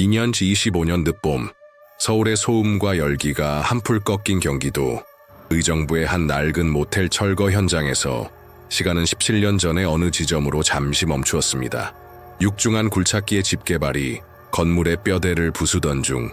2년 25년 늦봄 서울의 소음과 열기가 한풀 꺾인 경기도 의정부의 한 낡은 모텔 철거 현장에서 시간은 17년 전의 어느 지점으로 잠시 멈추었습니다. 육중한 굴착기의 집게발이 건물의 뼈대를 부수던 중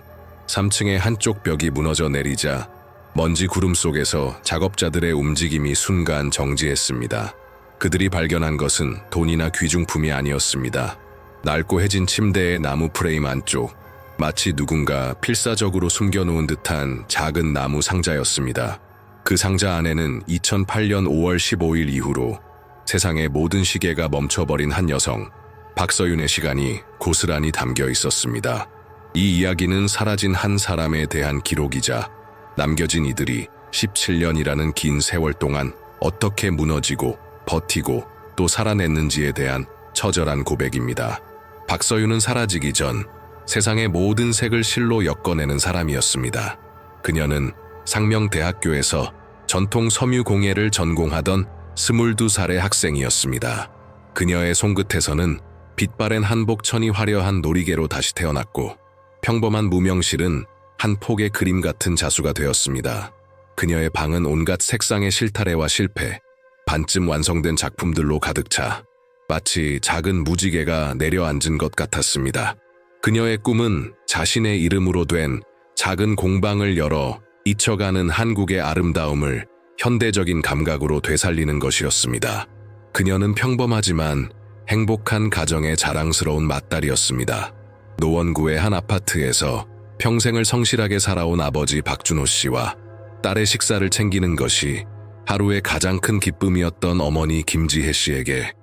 3층의 한쪽 벽이 무너져 내리자 먼지 구름 속에서 작업자들의 움직임이 순간 정지했습니다. 그들이 발견한 것은 돈이나 귀중품이 아니었습니다. 낡고 해진 침대의 나무 프레임 안쪽 마치 누군가 필사적으로 숨겨놓은 듯한 작은 나무 상자였습니다. 그 상자 안에는 2008년 5월 15일 이후로 세상의 모든 시계가 멈춰버린 한 여성 박서윤의 시간이 고스란히 담겨 있었습니다. 이 이야기는 사라진 한 사람에 대한 기록이자 남겨진 이들이 17년이라는 긴 세월 동안 어떻게 무너지고 버티고 또 살아냈는지에 대한 처절한 고백입니다. 박서윤은 사라지기 전 세상의 모든 색을 실로 엮어내는 사람이었습니다. 그녀는 상명대학교에서 전통 섬유공예를 전공하던 22살의 학생이었습니다. 그녀의 손끝에서는 빛바랜 한복천이 화려한 놀이개로 다시 태어났고 평범한 무명실은 한 폭의 그림 같은 자수가 되었습니다. 그녀의 방은 온갖 색상의 실타래와 실패, 반쯤 완성된 작품들로 가득 차 마치 작은 무지개가 내려앉은 것 같았습니다. 그녀의 꿈은 자신의 이름으로 된 작은 공방을 열어 잊혀가는 한국의 아름다움을 현대적인 감각으로 되살리는 것이었습니다. 그녀는 평범하지만 행복한 가정의 자랑스러운 맏딸이었습니다. 노원구의 한 아파트에서 평생을 성실하게 살아온 아버지 박준호 씨와 딸의 식사를 챙기는 것이 하루의 가장 큰 기쁨이었던 어머니 김지혜 씨에게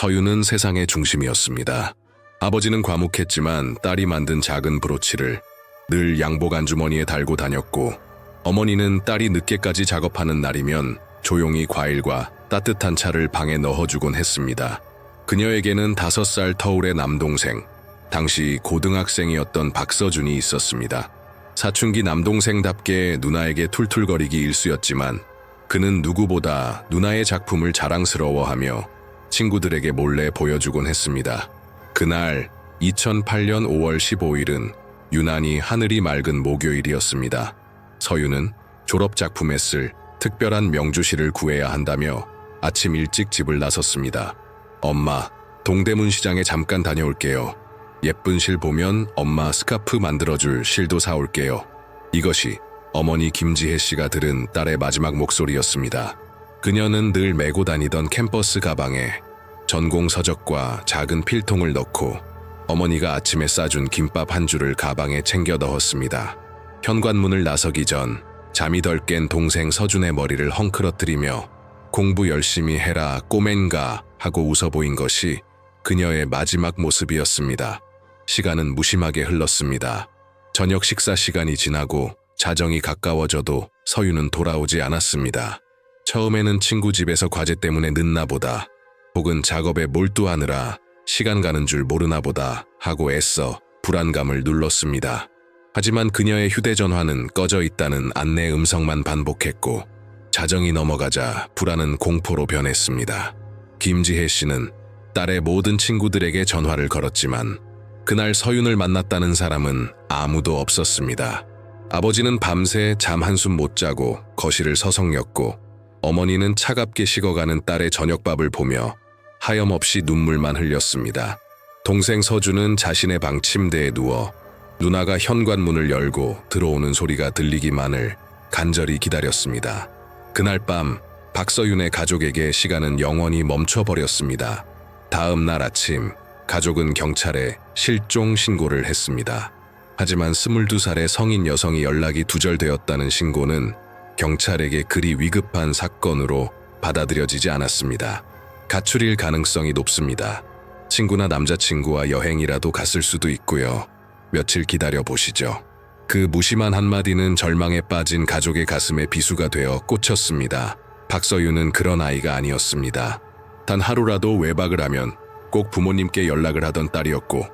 서유는 세상의 중심이었습니다. 아버지는 과묵했지만 딸이 만든 작은 브로치를 늘 양복 안주머니에 달고 다녔고 어머니는 딸이 늦게까지 작업하는 날이면 조용히 과일과 따뜻한 차를 방에 넣어주곤 했습니다. 그녀에게는 다섯 살 터울의 남동생, 당시 고등학생이었던 박서준이 있었습니다. 사춘기 남동생답게 누나에게 툴툴거리기 일쑤였지만 그는 누구보다 누나의 작품을 자랑스러워하며 친구들에게 몰래 보여주곤 했습니다. 그날 2008년 5월 15일은 유난히 하늘이 맑은 목요일이었습니다. 서유는 졸업 작품에 쓸 특별한 명주시를 구해야 한다며 아침 일찍 집을 나섰습니다. 엄마, 동대문 시장에 잠깐 다녀올게요. 예쁜 실 보면 엄마 스카프 만들어줄 실도 사올게요. 이것이 어머니 김지혜 씨가 들은 딸의 마지막 목소리였습니다. 그녀는 늘 메고 다니던 캠퍼스 가방에 전공 서적과 작은 필통을 넣고 어머니가 아침에 싸준 김밥 한 줄을 가방에 챙겨 넣었습니다. 현관문을 나서기 전 잠이 덜 깬 동생 서준의 머리를 헝클어뜨리며 공부 열심히 해라 꼬맨가 하고 웃어 보인 것이 그녀의 마지막 모습이었습니다. 시간은 무심하게 흘렀습니다. 저녁 식사 시간이 지나고 자정이 가까워져도 서유는 돌아오지 않았습니다. 처음에는 친구 집에서 과제 때문에 늦나 보다 혹은 작업에 몰두하느라 시간 가는 줄 모르나 보다 하고 애써 불안감을 눌렀습니다. 하지만 그녀의 휴대전화는 꺼져 있다는 안내 음성만 반복했고 자정이 넘어가자 불안은 공포로 변했습니다. 김지혜 씨는 딸의 모든 친구들에게 전화를 걸었지만 그날 서윤을 만났다는 사람은 아무도 없었습니다. 아버지는 밤새 잠 한숨 못 자고 거실을 서성였고 어머니는 차갑게 식어가는 딸의 저녁밥을 보며 하염없이 눈물만 흘렸습니다. 동생 서준은 자신의 방 침대에 누워 누나가 현관문을 열고 들어오는 소리가 들리기만을 간절히 기다렸습니다. 그날 밤 박서윤의 가족에게 시간은 영원히 멈춰버렸습니다. 다음 날 아침 가족은 경찰에 실종 신고를 했습니다. 하지만 22살의 성인 여성이 연락이 두절되었다는 신고는 경찰에게 그리 위급한 사건으로 받아들여지지 않았습니다. 가출일 가능성이 높습니다. 친구나 남자친구와 여행이라도 갔을 수도 있고요. 며칠 기다려 보시죠. 그 무심한 한마디는 절망에 빠진 가족의 가슴에 비수가 되어 꽂혔습니다. 박서윤은 그런 아이가 아니었습니다. 단 하루라도 외박을 하면 꼭 부모님께 연락을 하던 딸이었고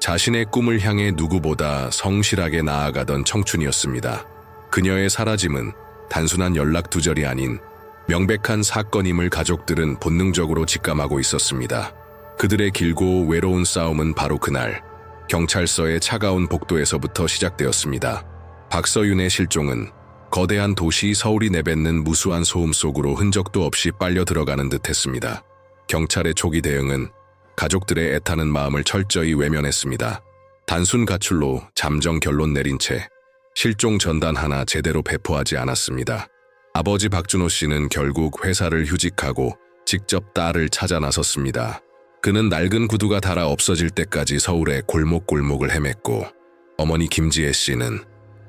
자신의 꿈을 향해 누구보다 성실하게 나아가던 청춘이었습니다. 그녀의 사라짐은 단순한 연락 두절이 아닌 명백한 사건임을 가족들은 본능적으로 직감하고 있었습니다. 그들의 길고 외로운 싸움은 바로 그날 경찰서의 차가운 복도에서부터 시작되었습니다. 박서윤의 실종은 거대한 도시 서울이 내뱉는 무수한 소음 속으로 흔적도 없이 빨려 들어가는 듯 했습니다. 경찰의 초기 대응은 가족들의 애타는 마음을 철저히 외면했습니다. 단순 가출로 잠정 결론 내린 채 실종 전단 하나 제대로 배포하지 않았습니다. 아버지 박준호 씨는 결국 회사를 휴직하고 직접 딸을 찾아 나섰습니다. 그는 낡은 구두가 닳아 없어질 때까지 서울의 골목골목을 헤맸고 어머니 김지혜 씨는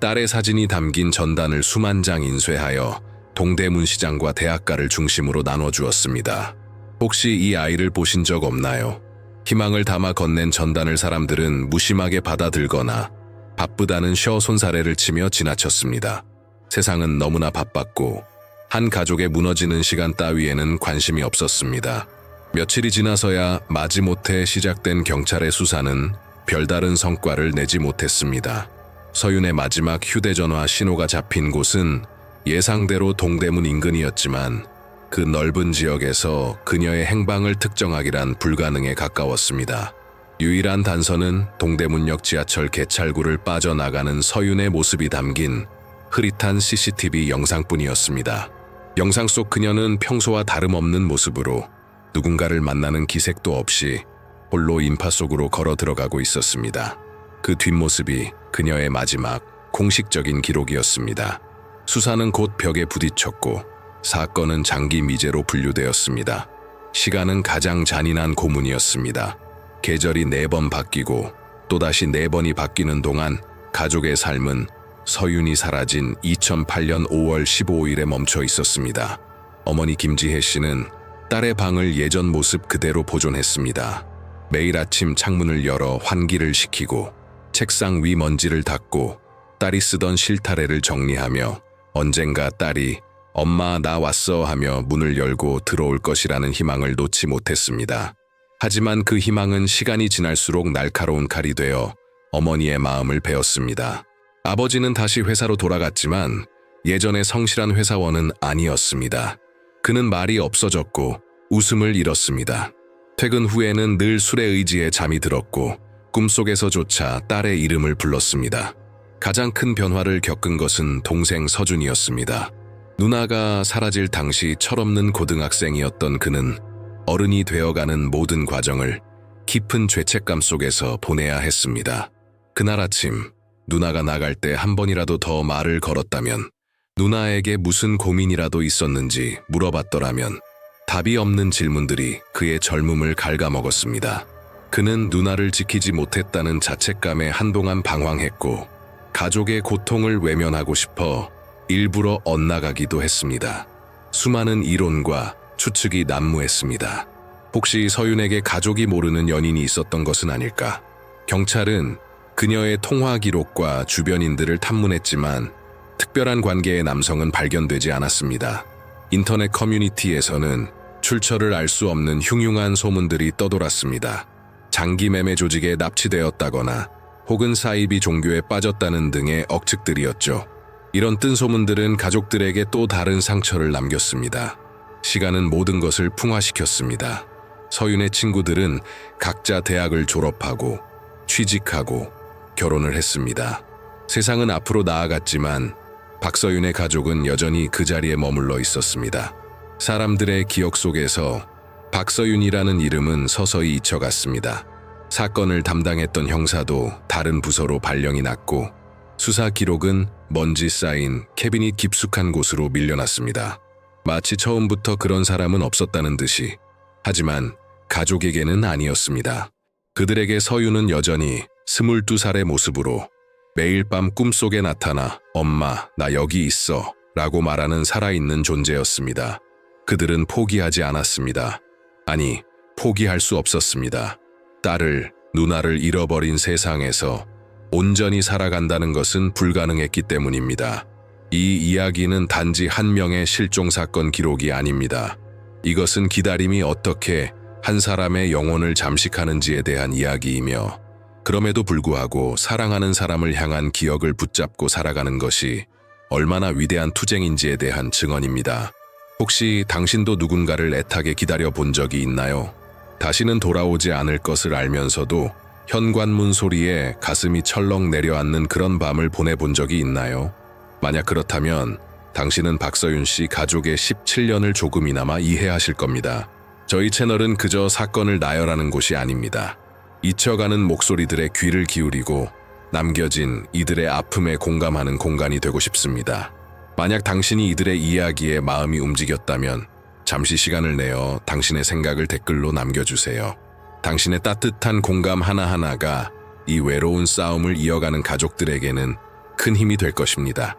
딸의 사진이 담긴 전단을 수만 장 인쇄하여 동대문 시장과 대학가를 중심으로 나눠주었습니다. 혹시 이 아이를 보신 적 없나요? 희망을 담아 건넨 전단을 사람들은 무심하게 받아들거나 바쁘다는 쉬어 손사래를 치며 지나쳤습니다. 세상은 너무나 바빴고 한 가족의 무너지는 시간 따위에는 관심이 없었습니다. 며칠이 지나서야 마지못해 시작된 경찰의 수사는 별다른 성과를 내지 못했습니다. 서윤의 마지막 휴대전화 신호가 잡힌 곳은 예상대로 동대문 인근이었지만 그 넓은 지역에서 그녀의 행방을 특정하기란 불가능에 가까웠습니다. 유일한 단서는 동대문역 지하철 개찰구를 빠져나가는 서윤의 모습이 담긴 흐릿한 CCTV 영상뿐이었습니다. 영상 속 그녀는 평소와 다름없는 모습으로 누군가를 만나는 기색도 없이 홀로 인파 속으로 걸어 들어가고 있었습니다. 그 뒷모습이 그녀의 마지막 공식적인 기록이었습니다. 수사는 곧 벽에 부딪혔고 사건은 장기 미제로 분류되었습니다. 시간은 가장 잔인한 고문이었습니다. 계절이 네 번 바뀌고 또다시 네 번이 바뀌는 동안 가족의 삶은 서윤이 사라진 2008년 5월 15일에 멈춰 있었습니다. 어머니 김지혜 씨는 딸의 방을 예전 모습 그대로 보존했습니다. 매일 아침 창문을 열어 환기를 시키고 책상 위 먼지를 닦고 딸이 쓰던 실타래를 정리하며 언젠가 딸이 엄마 나 왔어 하며 문을 열고 들어올 것이라는 희망을 놓지 못했습니다. 하지만 그 희망은 시간이 지날수록 날카로운 칼이 되어 어머니의 마음을 베었습니다. 아버지는 다시 회사로 돌아갔지만 예전의 성실한 회사원은 아니었습니다. 그는 말이 없어졌고 웃음을 잃었습니다. 퇴근 후에는 늘 술에 의지해 잠이 들었고 꿈속에서조차 딸의 이름을 불렀습니다. 가장 큰 변화를 겪은 것은 동생 서준이었습니다. 누나가 사라질 당시 철없는 고등학생이었던 그는 어른이 되어가는 모든 과정을 깊은 죄책감 속에서 보내야 했습니다. 그날 아침 누나가 나갈 때 한 번이라도 더 말을 걸었다면 누나에게 무슨 고민이라도 있었는지 물어봤더라면 답이 없는 질문들이 그의 젊음을 갉아먹었습니다. 그는 누나를 지키지 못했다는 자책감에 한동안 방황했고 가족의 고통을 외면하고 싶어 일부러 엇나가기도 했습니다. 수많은 이론과 추측이 난무했습니다. 혹시 서윤에게 가족이 모르는 연인이 있었던 것은 아닐까? 경찰은 그녀의 통화 기록과 주변인들을 탐문했지만 특별한 관계의 남성은 발견되지 않았습니다. 인터넷 커뮤니티에서는 출처를 알 수 없는 흉흉한 소문들이 떠돌았습니다. 장기 매매 조직에 납치되었다거나 혹은 사이비 종교에 빠졌다는 등의 억측들이었죠. 이런 뜬 소문들은 가족들에게 또 다른 상처를 남겼습니다. 시간은 모든 것을 풍화시켰습니다. 서윤의 친구들은 각자 대학을 졸업하고 취직하고 결혼을 했습니다. 세상은 앞으로 나아갔지만 박서윤의 가족은 여전히 그 자리에 머물러 있었습니다. 사람들의 기억 속에서 박서윤이라는 이름은 서서히 잊혀갔습니다. 사건을 담당했던 형사도 다른 부서로 발령이 났고 수사 기록은 먼지 쌓인 캐비닛 깊숙한 곳으로 밀려났습니다. 마치 처음부터 그런 사람은 없었다는 듯이 하지만 가족에게는 아니었습니다. 그들에게 서윤은 여전히 스물두 살의 모습으로 매일 밤 꿈속에 나타나 엄마 나 여기 있어 라고 말하는 살아있는 존재였습니다. 그들은 포기하지 않았습니다. 아니 포기할 수 없었습니다. 딸을 누나를 잃어버린 세상에서 온전히 살아간다는 것은 불가능했기 때문입니다. 이 이야기는 단지 한 명의 실종 사건 기록이 아닙니다. 이것은 기다림이 어떻게 한 사람의 영혼을 잠식하는지에 대한 이야기이며 그럼에도 불구하고 사랑하는 사람을 향한 기억을 붙잡고 살아가는 것이 얼마나 위대한 투쟁인지에 대한 증언입니다. 혹시 당신도 누군가를 애타게 기다려 본 적이 있나요? 다시는 돌아오지 않을 것을 알면서도 현관문 소리에 가슴이 철렁 내려앉는 그런 밤을 보내본 적이 있나요? 만약 그렇다면 당신은 박서윤 씨 가족의 17년을 조금이나마 이해하실 겁니다. 저희 채널은 그저 사건을 나열하는 곳이 아닙니다. 잊혀가는 목소리들의 귀를 기울이고 남겨진 이들의 아픔에 공감하는 공간이 되고 싶습니다. 만약 당신이 이들의 이야기에 마음이 움직였다면 잠시 시간을 내어 당신의 생각을 댓글로 남겨주세요. 당신의 따뜻한 공감 하나하나가 이 외로운 싸움을 이어가는 가족들에게는 큰 힘이 될 것입니다.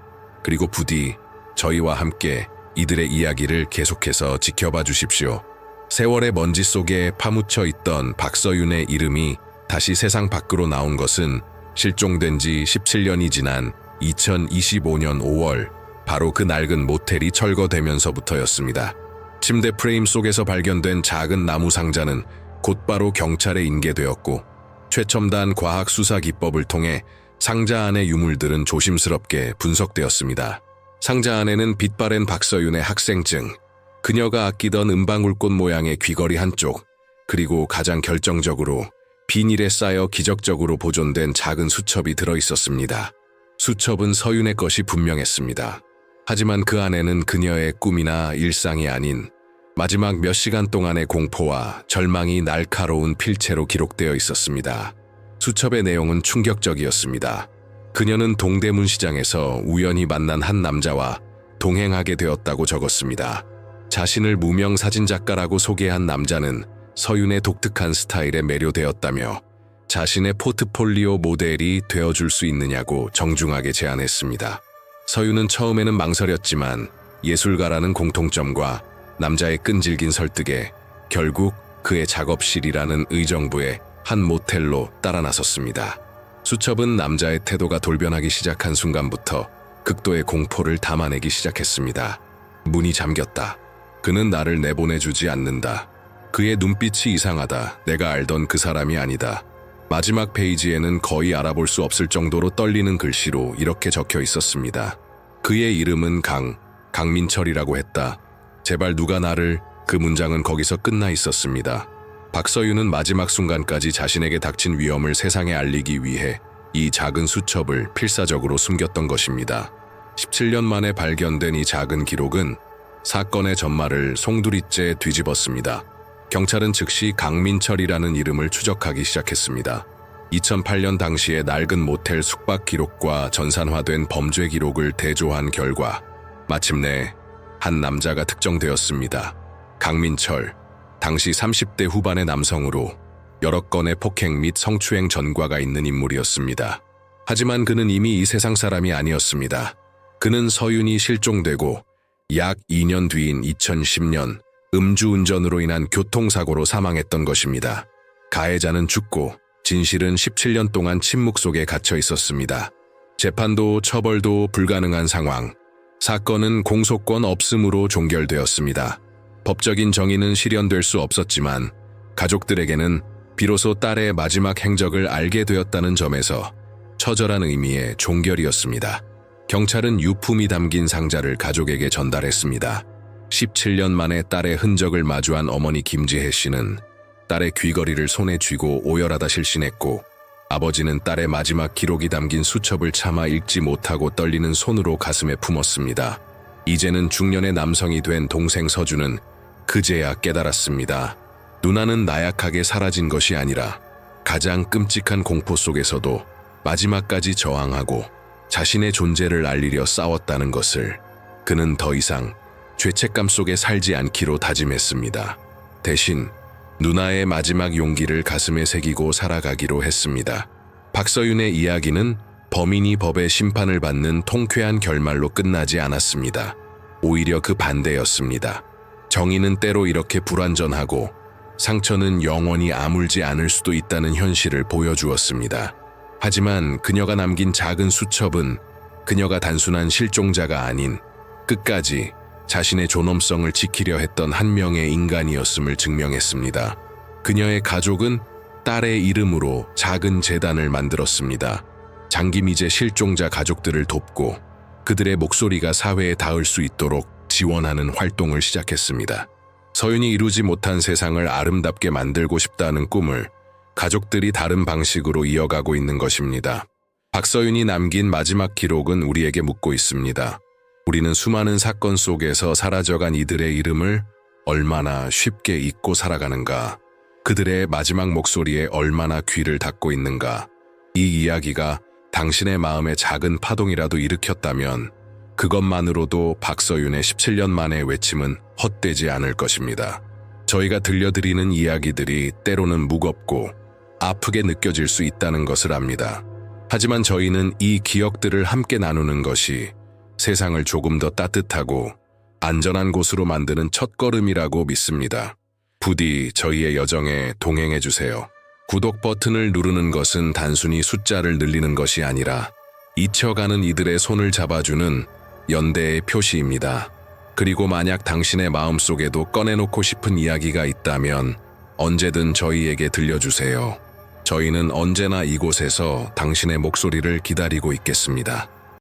그리고 부디 저희와 함께 이들의 이야기를 계속해서 지켜봐 주십시오. 세월의 먼지 속에 파묻혀 있던 박서윤의 이름이 다시 세상 밖으로 나온 것은 실종된 지 17년이 지난 2025년 5월 바로 그 낡은 모텔이 철거되면서부터였습니다. 침대 프레임 속에서 발견된 작은 나무 상자는 곧바로 경찰에 인계되었고 최첨단 과학 수사 기법을 통해 상자 안의 유물들은 조심스럽게 분석되었습니다. 상자 안에는 빛바랜 박서윤의 학생증, 그녀가 아끼던 은방울꽃 모양의 귀걸이 한쪽, 그리고 가장 결정적으로 비닐에 쌓여 기적적으로 보존된 작은 수첩이 들어 있었습니다. 수첩은 서윤의 것이 분명했습니다. 하지만 그 안에는 그녀의 꿈이나 일상이 아닌 마지막 몇 시간 동안의 공포와 절망이 날카로운 필체로 기록되어 있었습니다. 수첩의 내용은 충격적이었습니다. 그녀는 동대문 시장에서 우연히 만난 한 남자와 동행하게 되었다고 적었습니다. 자신을 무명 사진작가라고 소개한 남자는 서윤의 독특한 스타일에 매료되었다며 자신의 포트폴리오 모델이 되어줄 수 있느냐고 정중하게 제안했습니다. 서윤은 처음에는 망설였지만 예술가라는 공통점과 남자의 끈질긴 설득에 결국 그의 작업실이라는 의정부의 한 모텔로 따라 나섰습니다. 수첩은 남자의 태도가 돌변하기 시작한 순간부터 극도의 공포를 담아내기 시작했습니다. 문이 잠겼다. 그는 나를 내보내주지 않는다. 그의 눈빛이 이상하다. 내가 알던 그 사람이 아니다. 마지막 페이지에는 거의 알아볼 수 없을 정도로 떨리는 글씨로 이렇게 적혀 있었습니다. 그의 이름은 강, 강민철이라고 했다. 제발 누가 나를, 그 문장은 거기서 끝나 있었습니다. 박서윤은 마지막 순간까지 자신에게 닥친 위험을 세상에 알리기 위해 이 작은 수첩을 필사적으로 숨겼던 것입니다. 17년 만에 발견된 이 작은 기록은 사건의 전말을 송두리째 뒤집었습니다. 경찰은 즉시 강민철이라는 이름을 추적하기 시작했습니다. 2008년 당시의 낡은 모텔 숙박 기록과 전산화된 범죄 기록을 대조한 결과 마침내 한 남자가 특정되었습니다. 강민철, 당시 30대 후반의 남성으로 여러 건의 폭행 및 성추행 전과가 있는 인물이었습니다. 하지만 그는 이미 이 세상 사람이 아니었습니다. 그는 서윤이 실종되고 약 2년 뒤인 2010년 음주운전으로 인한 교통사고로 사망했던 것입니다. 가해자는 죽고 진실은 17년 동안 침묵 속에 갇혀 있었습니다. 재판도 처벌도 불가능한 상황. 사건은 공소권 없음으로 종결되었습니다. 법적인 정의는 실현될 수 없었지만 가족들에게는 비로소 딸의 마지막 행적을 알게 되었다는 점에서 처절한 의미의 종결이었습니다. 경찰은 유품이 담긴 상자를 가족에게 전달했습니다. 17년 만에 딸의 흔적을 마주한 어머니 김지혜 씨는 딸의 귀걸이를 손에 쥐고 오열하다 실신했고 아버지는 딸의 마지막 기록이 담긴 수첩을 차마 읽지 못하고 떨리는 손으로 가슴에 품었습니다. 이제는 중년의 남성이 된 동생 서주는 그제야 깨달았습니다. 누나는 나약하게 사라진 것이 아니라 가장 끔찍한 공포 속에서도 마지막까지 저항하고 자신의 존재를 알리려 싸웠다는 것을 그는 더 이상 죄책감 속에 살지 않기로 다짐했습니다. 대신 누나의 마지막 용기를 가슴에 새기고 살아가기로 했습니다. 박서윤의 이야기는 범인이 법의 심판을 받는 통쾌한 결말로 끝나지 않았습니다. 오히려 그 반대였습니다. 정의는 때로 이렇게 불완전하고 상처는 영원히 아물지 않을 수도 있다는 현실을 보여주었습니다. 하지만 그녀가 남긴 작은 수첩은 그녀가 단순한 실종자가 아닌 끝까지 자신의 존엄성을 지키려 했던 한 명의 인간이었음을 증명했습니다. 그녀의 가족은 딸의 이름으로 작은 재단을 만들었습니다. 장기미제 실종자 가족들을 돕고 그들의 목소리가 사회에 닿을 수 있도록 지원하는 활동을 시작했습니다. 서윤이 이루지 못한 세상을 아름답게 만들고 싶다는 꿈을 가족들이 다른 방식으로 이어가고 있는 것입니다. 박서윤이 남긴 마지막 기록은 우리에게 묻고 있습니다. 우리는 수많은 사건 속에서 사라져간 이들의 이름을 얼마나 쉽게 잊고 살아가는가? 그들의 마지막 목소리에 얼마나 귀를 닫고 있는가? 이 이야기가 당신의 마음에 작은 파동이라도 일으켰다면 그것만으로도 박서윤의 17년 만의 외침은 헛되지 않을 것입니다. 저희가 들려드리는 이야기들이 때로는 무겁고 아프게 느껴질 수 있다는 것을 압니다. 하지만 저희는 이 기억들을 함께 나누는 것이 세상을 조금 더 따뜻하고 안전한 곳으로 만드는 첫걸음이라고 믿습니다. 부디 저희의 여정에 동행해 주세요. 구독 버튼을 누르는 것은 단순히 숫자를 늘리는 것이 아니라 잊혀가는 이들의 손을 잡아주는 연대의 표시입니다. 그리고 만약 당신의 마음속에도 꺼내놓고 싶은 이야기가 있다면 언제든 저희에게 들려주세요. 저희는 언제나 이곳에서 당신의 목소리를 기다리고 있겠습니다.